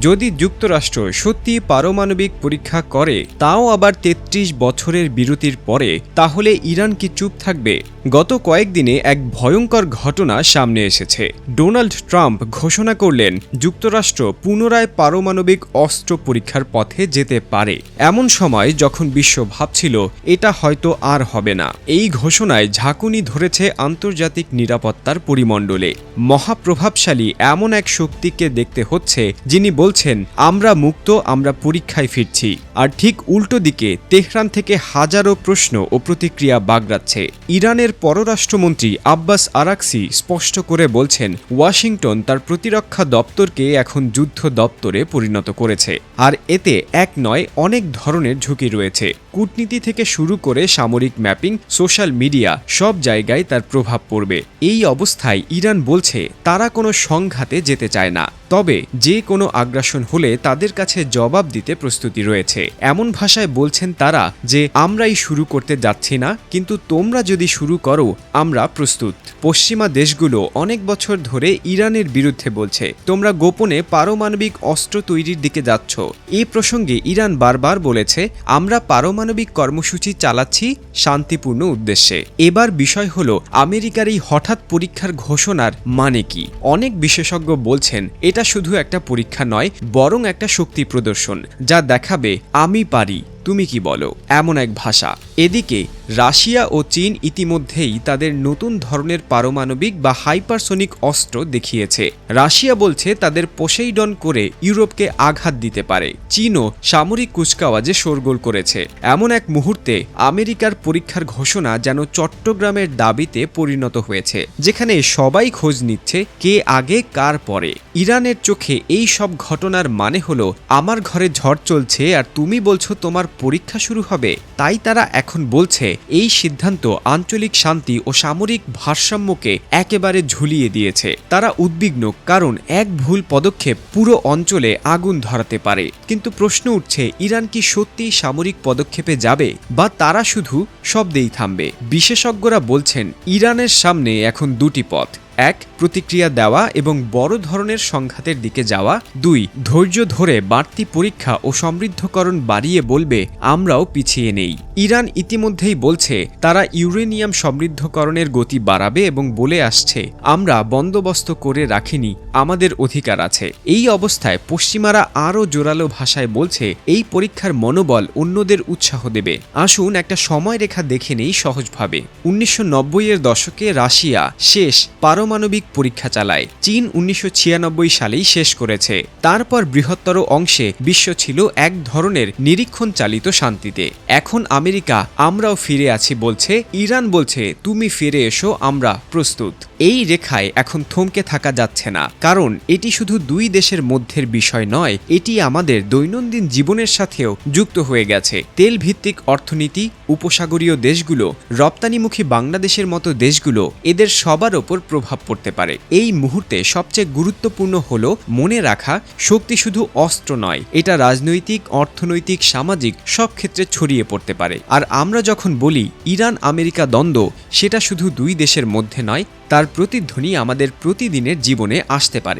যদি যুক্তরাষ্ট্র সত্যি পারমাণবিক পরীক্ষা করে, তাও আবার ৩৩ বছরের বিরতির পরে, তাহলে ইরান কি চুপ থাকবে? গত কয়েকদিনে এক ভয়ঙ্কর ঘটনা সামনে এসেছে। ডোনাল্ড ট্রাম্প ঘোষণা করলেন, যুক্তরাষ্ট্র পুনরায় পারমাণবিক অস্ত্র পরীক্ষার পথে যেতে পারে। এমন সময় যখন বিশ্ব ভাবছিল, এটা হয়তো আর হবে না। এই ঘোষণায় ঝাঁকুনি ধরেছে আন্তর্জাতিক নিরাপত্তার পরিমণ্ডলে। মহাপ্রভাবশালী এমন এক শক্তিকে দেখতে হচ্ছে, যিনি বলছেন, আমরা মুক্ত, আমরা পরীক্ষায় ফিরছি। আর ঠিক উল্টো দিকে, তেহরান থেকে হাজারো প্রশ্ন ও প্রতিক্রিয়া বাগড়াচ্ছে। ইরানের পররাষ্ট্রমন্ত্রী আব্বাস আরাকসি স্পষ্ট করে বলছেন, ওয়াশিংটন তার প্রতিরক্ষা দপ্তরকে এখন যুদ্ধ দপ্তরে পরিণত করেছে। আর এতে এক নয়, অনেক ধরনের ঝুঁকি রয়েছে। কূটনীতি থেকে শুরু করে সামরিক ম্যাপিং, সোশ্যাল মিডিয়া, সব জায়গায় তার প্রভাব পড়বে। এই অবস্থায় ইরান বলছে, তারা কোনো সংঘাতে যেতে চায় না। তবে যে কোনো আগ্রাসন হলে তাদের কাছে জবাব দিতে প্রস্তুতি রয়েছে। এমন ভাষায় বলছেন তারা যে, আমরাই শুরু করতে যাচ্ছি না, কিন্তু তোমরা যদি শুরু করো, আমরা প্রস্তুত। পশ্চিমা দেশগুলো অনেক বছর ধরে ইরানের বিরুদ্ধে বলছে, তোমরা গোপনে পারমাণবিক অস্ত্র তৈরির দিকে যাচ্ছ। এ প্রসঙ্গে ইরান বারবার বলেছে, আমরা পারমাণবিক কর্মসূচি চালাচ্ছি শান্তিপূর্ণ উদ্দেশ্যে। এবার বিষয় হল, আমেরিকার এই হঠাৎ পরীক্ষার ঘোষণার মানে কি? অনেক বিশেষজ্ঞ বলছেন, এটা শুধু একটা পরীক্ষা নয়, বরং একটা শক্তি প্রদর্শন, যা দেখাবে, আমি পারি, তুমি কি বলো? এমন এক ভাষা। এদিকে রাশিয়া ও চীন ইতিমধ্যেই তাদের নতুন ধরনের পারমাণবিক বা হাইপারসোনিক অস্ত্র দেখিয়েছে। রাশিয়া বলছে তাদের পোসেইডন করে ইউরোপকে আঘাত দিতে পারে। চীনও সামরিক কুচকাওয়াজে শোরগোল করেছে। এমন এক মুহূর্তে আমেরিকার পরীক্ষার ঘোষণা যেন চট্টগ্রামের দাবিতে পরিণত হয়েছে, যেখানে সবাই খোঁজ নিচ্ছে কে আগে কার পরে। ইরানের চোখে এই সব ঘটনার মানে হলো, আমার ঘরে ঝড় চলছে আর তুমি বলছো তোমার পরীক্ষা শুরু হবে? তাই তারা এখন বলছে এই সিদ্ধান্ত আঞ্চলিক শান্তি ও সামরিক ভারসাম্যকে একেবারে ঝুলিয়ে দিয়েছে। তারা উদ্বিগ্ন কারণ এক ভুল পদক্ষেপ পুরো অঞ্চলে আগুন ধরাতে পারে। কিন্তু প্রশ্ন উঠছে, ইরান কি সত্যি সামরিক পদক্ষেপে যাবে বা তারা শুধু শব্দেই থামবে? বিশেষজ্ঞরা বলছেন, ইরানের সামনে এখন দুটি পথ। এক, প্রতিক্রিয়া দেওয়া এবং বড় ধরনের সংঘাতের দিকে যাওয়া। দুই, ধৈর্য ধরে বাড়তি পরীক্ষা ও সমৃদ্ধকরণ বাড়িয়ে বলবে, আমরাও পিছিয়ে নেই। ইরান ইতিমধ্যেই বলছে, তারা ইউরেনিয়াম সমৃদ্ধকরণের গতি বাড়াবে এবং বলে আসছে, আমরা বন্দোবস্ত করে রাখিনি। আমাদের অধিকার আছে। এই অবস্থায় পশ্চিমারা আরও জোরালো ভাষায় বলছে, এই পরীক্ষার মনোবল অন্যদের উৎসাহ দেবে। আসুন একটা সময়রেখা দেখে নেই সহজভাবে। উনিশশো এর দশকে রাশিয়া শেষ পারমাণবিক পরীক্ষা চালায়। চীন উনিশশো ছিয়ানব্বই সালেই শেষ করেছে। তারপর বৃহত্তর অংশে বিশ্ব ছিল এক ধরনের নিরীক্ষণ চালিত শান্তিতে। এখন আমেরিকা আমরাও ফিরে আছি বলছে, ইরান বলছে, তুমি ফিরে এসো, আমরা প্রস্তুত। এই রেখায় এখন থমকে থাকা যাচ্ছে না। কারণ এটি শুধু দুই দেশের মধ্যের বিষয় নয়, এটি আমাদের দৈনন্দিন জীবনের সাথেও যুক্ত হয়ে গেছে। তেল ভিত্তিক অর্থনীতি, উপসাগরীয় দেশগুলো, রপ্তানিমুখী বাংলাদেশের মতো দেশগুলো এদের সবার ওপর প্রভাব পড়তে পারে। এই মুহূর্তে সবচেয়ে গুরুত্বপূর্ণ হল মনে রাখা, শক্তি শুধু অস্ত্র নয়, এটা রাজনৈতিক, অর্থনৈতিক, সামাজিক সব ক্ষেত্রে ছড়িয়ে পড়তে পারে। আর আমরা যখন বলি ইরান আমেরিকা দ্বন্দ্ব, সেটা শুধু দুই দেশের মধ্যে নয় তার প্রতিধ্বনি আমাদের প্রতিদিনের জীবনে আসতে পারে।